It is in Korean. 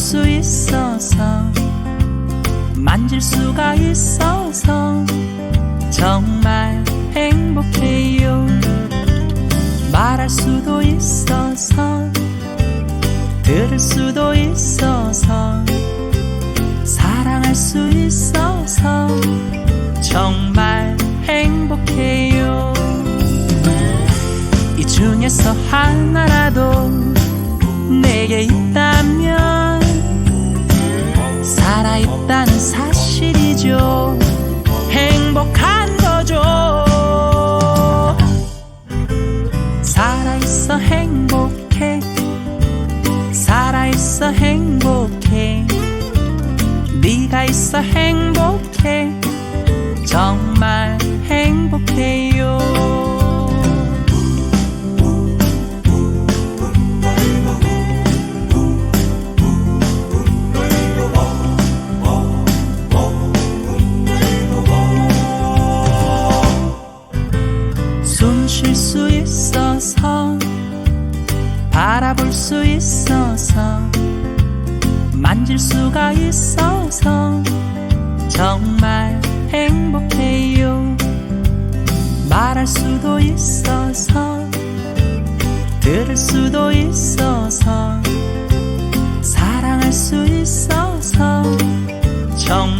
수 있어서 만질 수가 있어서 정말 행복해요. 말할 수도 있어서 들을 수도 있어서 사랑할 수 있어서 정말 행복해요. 이 중에서 하나라도 내게 있다 살아있다는 사실 쉴 수 있어서 바라볼 수 있어서 만질 수가 있어서 정말 행복해요. 말할 수도 있어서 들을 수도 있어서 사랑할 수 있어서 정말